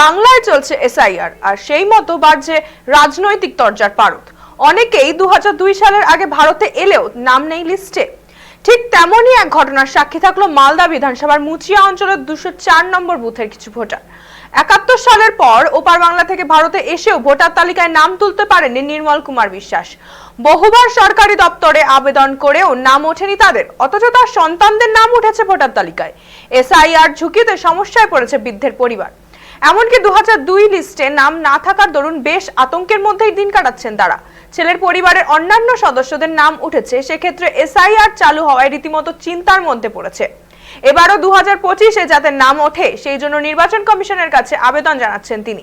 বাংলায় চলছে এসআইআর আর সেই মতো বাড়ছে রাজনৈতিক তরজার পারদ। অনেকেই দুই হাজার দুই সালের আগে ভারতে এলেও নাম নেই লিস্টে ঠিক তেমনই এক ঘটনার সাক্ষী থাকল মালদা বিধানসভার মুচিয়া অঞ্চলের দুশো চার নম্বর বুথের কিছু ভোটার। একাত্তর সালের পর ওপার বাংলা থেকে ভারতে এসেও ভোটার তালিকায় নাম তুলতে পারেননি নির্মল কুমার বিশ্বাস। বহুবার সরকারি দপ্তরে আবেদন করেও নাম ওঠেনি তাদের, অথচ তার সন্তানদের নাম উঠেছে ভোটার তালিকায়। এসআইআর ঝুঁকিতে সমস্যায় পড়েছে বৃদ্ধের পরিবার। এমনকি দু দুই লিস্টে নাম না থাকার দরুন বেশ আতঙ্কের মধ্যেই দিন কাটাচ্ছেন তারা। ছেলের পরিবারের অন্যান্য সদস্যদের নাম উঠেছে, সেক্ষেত্রে এসআইআর চালু হওয়ায় রীতিমতো চিন্তার মধ্যে পড়েছে। এবারও দু হাজার পঁচিশে যাতে নাম ওঠে, সেই জন্য নির্বাচন কমিশনের কাছে আবেদন জানাচ্ছেন তিনি।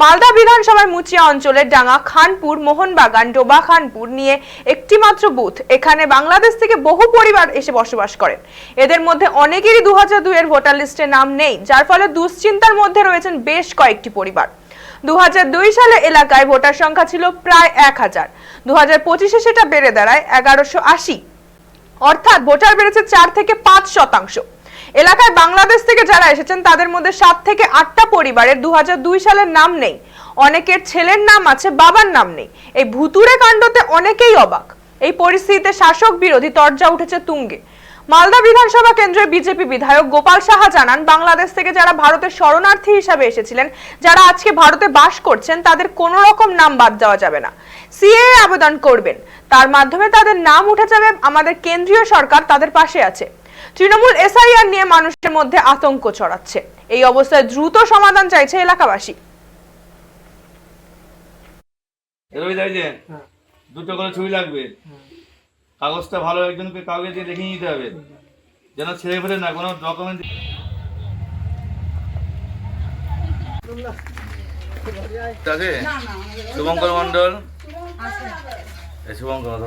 মালদা বিধানসভার মুচিয়া অঞ্চলের ডাঙ্গা খানপুর, মোহনবাগান, ডোবা খানপুর নিয়ে একটি মাত্র বুথ। এখানে বাংলাদেশ থেকে বহু পরিবার এসে বসবাস করেন। এদের মধ্যে অনেকেরই দু হাজার দুইয়ের ভোটার লিস্টে নাম নেই, যার ফলে দুশ্চিন্তার মধ্যে রয়েছেন বেশ কয়েকটি পরিবার। দু হাজার দুই সালে এলাকায় ভোটার সংখ্যা ছিল প্রায় এক হাজার। দু সেটা বেড়ে দাঁড়ায় এগারোশো আশি। অর্থাৎ ভোটার বেড়েছে চার থেকে পাঁচ শতাংশ। এলাকায় বাংলাদেশ থেকে যারা এসেছেন, তাদের মধ্যে সাত থেকে আটটা পরিবারের দুহাজার দুই সালের নাম নেই। অনেকের ছেলের নাম আছে, বাবার নাম নেই। এই ভুতুরে কাণ্ডতে অনেকেই অবাক। এই পরিস্থিতিতে শাসক বিরোধী তরজা উঠেছে তুঙ্গে। মালদা বিধানসভা কেন্দ্রের বিজেপি বিধায়ক গোপাল সাহা জানান, বাংলাদেশ থেকে যারা ভারতের শরণার্থী হিসাবে এসেছিলেন, যারা আজকে ভারতে বাস করছেন, তাদের কোনো রকম নাম বাদ দেওয়া যাবে না। সিএ আবেদন করবেন। তার মাধ্যমে তাদের নাম উঠে যাবে, আমাদের কেন্দ্রীয় সরকার তাদের পাশে আছে। তৃণমূল এসআইআর নিয়ে মানুষের মধ্যে আতঙ্ক ছড়াচ্ছে। এই অবস্থায় দ্রুত সমাধান চাইছে এলাকাবাসী। দুটো করে ছবি লাগবে। কাগজটা ভালো একজনকে কাগজে দিয়ে লিখে নিতে হবে। যেন ছেড়ে ফেলে না কোনো ডকুমেন্ট আছে? শুভঙ্কর মন্ডল শুভঙ্কর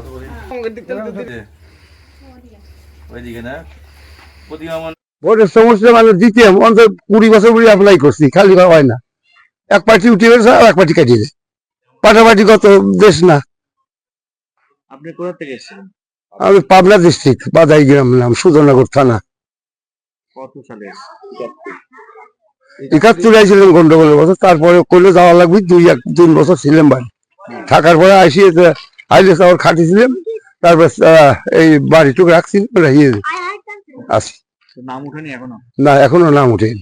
ওইদিকে না। প্রতিমা ভোটের সমস্যা মানে দিতে অন্তত কুড়ি বছর ধরে অ্যাপ্লাই করছি খালি হয় না। এক পার্টি উঠে গেছে আর এক পার্টি কাটিয়ে দেয় পাটাপাটি কত দেশ না। আপনি কোথা থেকে এসেছিলেন আমি পাবনা ডিস্ট্রিক্ট বাদাই গ্রাম নাম সুধনগর থানা। কত সালে একাত্তর। আইছিলাম গন্ডগোলের বছর তারপরে করলে যাওয়া লাগবে দুই এক তিন বছর ছিলাম বাড়ি। থাকার পরে আসি হাইলে চাওয়ার খাটিছিলাম। তারপর এই বাড়িটুকু রাখছি রাখিয়ে আসি। নাম উঠেনি এখনও? না এখনও নাম উঠেনি।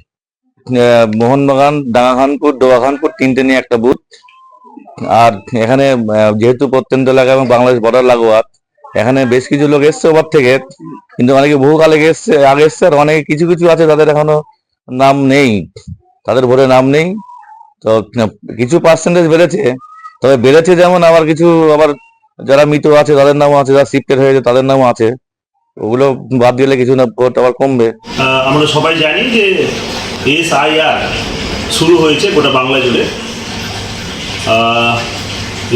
মোহনবাগান ডাঙ্গাখানপুর ডোবাখানপুর তিনটে নিয়ে একটা বুথ। আর এখানে যেহেতু প্রত্যন্ত এলাকা এবং বাংলাদেশ বর্ডার লাগোয়া এখানে বেশ কিছু লোক এসছে ওপর থেকে কিন্তু অনেকে বহুকাল আগে এসছে আগে এসছে আর অনেকে কিছু কিছু আছে তাদের এখনও নাম নেই। তাদের ভোটে নাম নেই। তো কিছু পার্সেন্টেজ বেড়েছে। তবে বেড়েছে যেমন আবার কিছু আবার যারা মৃত আছে, তাদের নামও আছে, যারা শিফটেড হয়েছে, তাদের নামও আছে। ওগুলো বাদ দিলে কিছু না, ভোট আবার কমবে। আমরা সবাই জানি যে এস আইআর শুরু হয়েছে গোটা বাংলা জুড়ে।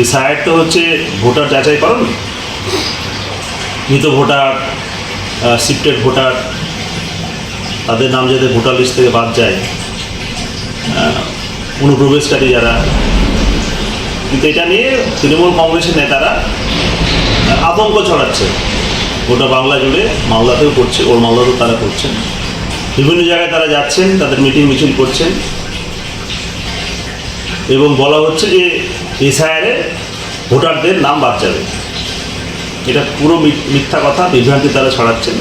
এস আইআর তো হচ্ছে ভোটার যাচাই যাচাইকরণ, মৃত ভোটার শিফটেড ভোটার, তাদের নাম যাতে ভোটার লিস্ট থেকে বাদ যায়। অনুপ্রবেশকারী যারা কিন্তু এটা নিয়ে তৃণমূল কংগ্রেসের নেতারা আতঙ্ক ছড়াচ্ছে। গোটা বাংলা জুড়ে মালদাতেও করছে, ওর মালদাতেও তারা করছেন। বিভিন্ন জায়গায় তারা যাচ্ছেন, তাদের মিটিং মিছিল করছেন। এবং বলা হচ্ছে যে এসআইআরে ভোটারদের নাম বাদ যাবে। এটা পুরো মিথ্যা কথা, বিভ্রান্তি তারা ছড়াচ্ছেন।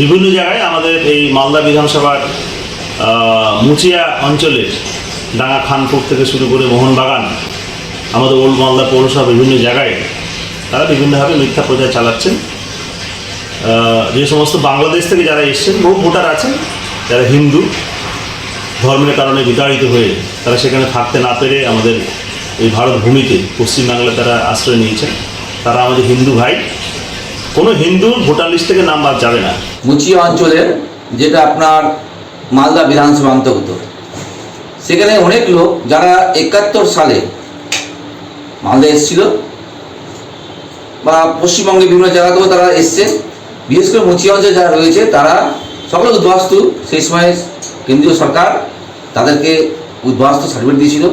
বিভিন্ন জায়গায় আমাদের এই মালদা বিধানসভার মুচিয়া অঞ্চলের, ডাঙ্গা খানপুর থেকে শুরু করে মোহনবাগান আমাদের ওল্ড মালদা পৌরসভা বিভিন্ন জায়গায় তারা বিভিন্নভাবে মিথ্যা প্রচার চালাচ্ছেন। যে সমস্ত বাংলাদেশ থেকে যারা এসছেন, বহু ভোটার আছেন, যারা হিন্দু, ধর্মের কারণে বিতাড়িত হয়ে তারা সেখানে থাকতে না পেরে আমাদের এই ভারত ভূমিতে পশ্চিমবাংলায় তারা আশ্রয় নিয়েছেন। তারা আমাদের হিন্দু ভাই। কোনো হিন্দু ভোটার লিস্ট থেকে নাম যাবে না। মুচিয়া অঞ্চলের যেটা আপনার মালদা বিধানসভা অন্তর্গত, সেখানে অনেক লোক যারা একাত্তর সালে মালদা এসেছিল। বা পশ্চিমবঙ্গের বিভিন্ন জায়গাতেও তারা এসছে। বিশেষ করে মুচিয়া অঞ্চলে যারা রয়েছে, তারা সকলে উদ্বাস্তু। সেই সময় কেন্দ্রীয় সরকার তাদেরকে উদ্বাস্তু সার্টিফিকেট দিয়েছিল।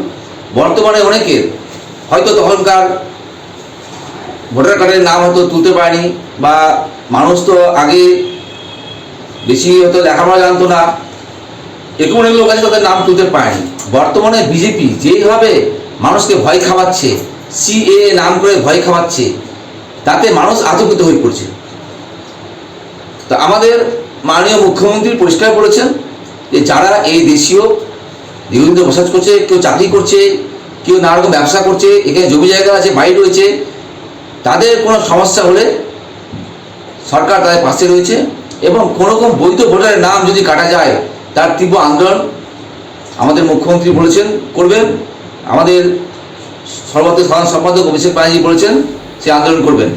বর্তমানে অনেকের হয়তো তখনকার ভোটার কার্ডের নাম হয়তো তুলতে পারেনি বা মানুষ তো আগে বেশি হয়তো লেখাপড়া জানতো না। এরকম অনেক লোক আছে তাদের নাম তুলতে পারেনি। বর্তমানে বিজেপি যেইভাবে মানুষকে ভয় খাওয়াচ্ছে সিএ নাম করে ভয় খাওয়াচ্ছে, তাতে মানুষ আতঙ্কিত হয়ে পড়ছে। তো আমাদের মাননীয় মুখ্যমন্ত্রী পরিষ্কার বলেছেন যে যারা এই দেশীয় দীর্ঘদিন বসবাস করছে, কেউ চাকরি করছে, কেউ নানা রকম ব্যবসা করছে, এখানে জমি জায়গা আছে, বাড়ি রয়েছে, তাদের কোনো সমস্যা হলে সরকার তাদের পাশে রয়েছে এবং কোনো রকম বৈধ ভোটারের নাম যদি কাটা যায়, তার তীব্র আন্দোলন আমাদের মুখ্যমন্ত্রী বলেছেন, করবেন। আমাদের সর্বত্র সাধারণ সম্পাদক অভিষেক ব্যানার্জি বলেছেন সে আন্দোলন করবেন।